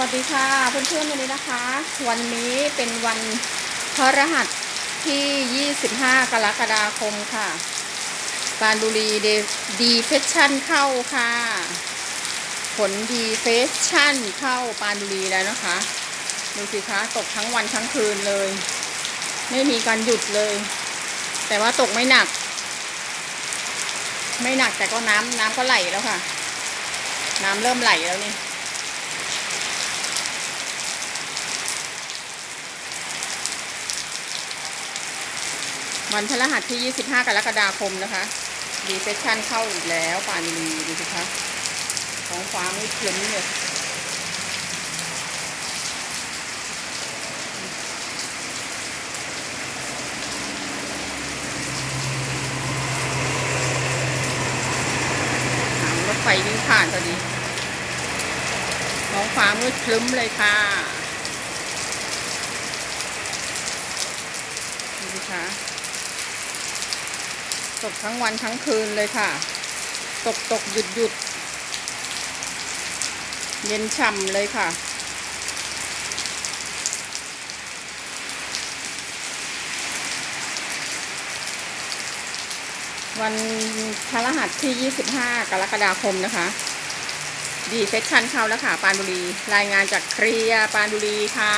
วัสดีค่ะเพื่อนๆวันนี้นะคะ วันนี้เป็นวันพฤหัสที่ 25 กรกฎาคมค่ะปานบุรีเดดีเฟชชั่นเข้าค่ะ ผลดีเฟชชั่นเข้าปานบุรีแล้วนะคะ ดูสิคะตกทั้งวันทั้งคืนเลย ไม่มีการหยุดเลย แต่ว่าตกไม่หนัก ไม่หนักแต่ก็น้ำน้ำก็ไหลแล้วค่ะ น้ำเริ่มไหลแล้วนี่ วันพฤหัสที่ 25 กรกฎาคมนะคะ ดีเซชั่นเข้าอีกแล้วปานีดูสิคะท้องฟ้าไม่คลึ้มเลยรถไฟวิ่งผ่านพอดีท้องฟ้ามืดคลึ้มเลยค่ะดูสิคะ ตกทั้งวันทั้งคืนเลยค่ะ ตกตกหยุดหยุดเย็นฉ่ำเลยค่ะ วันพฤหัสที่ 25 กรกฎาคมนะคะ ดีเซ็กชันเข้าแล้วค่ะ ปานบุรี รายงานจากเคลียปานบุรีค่ะ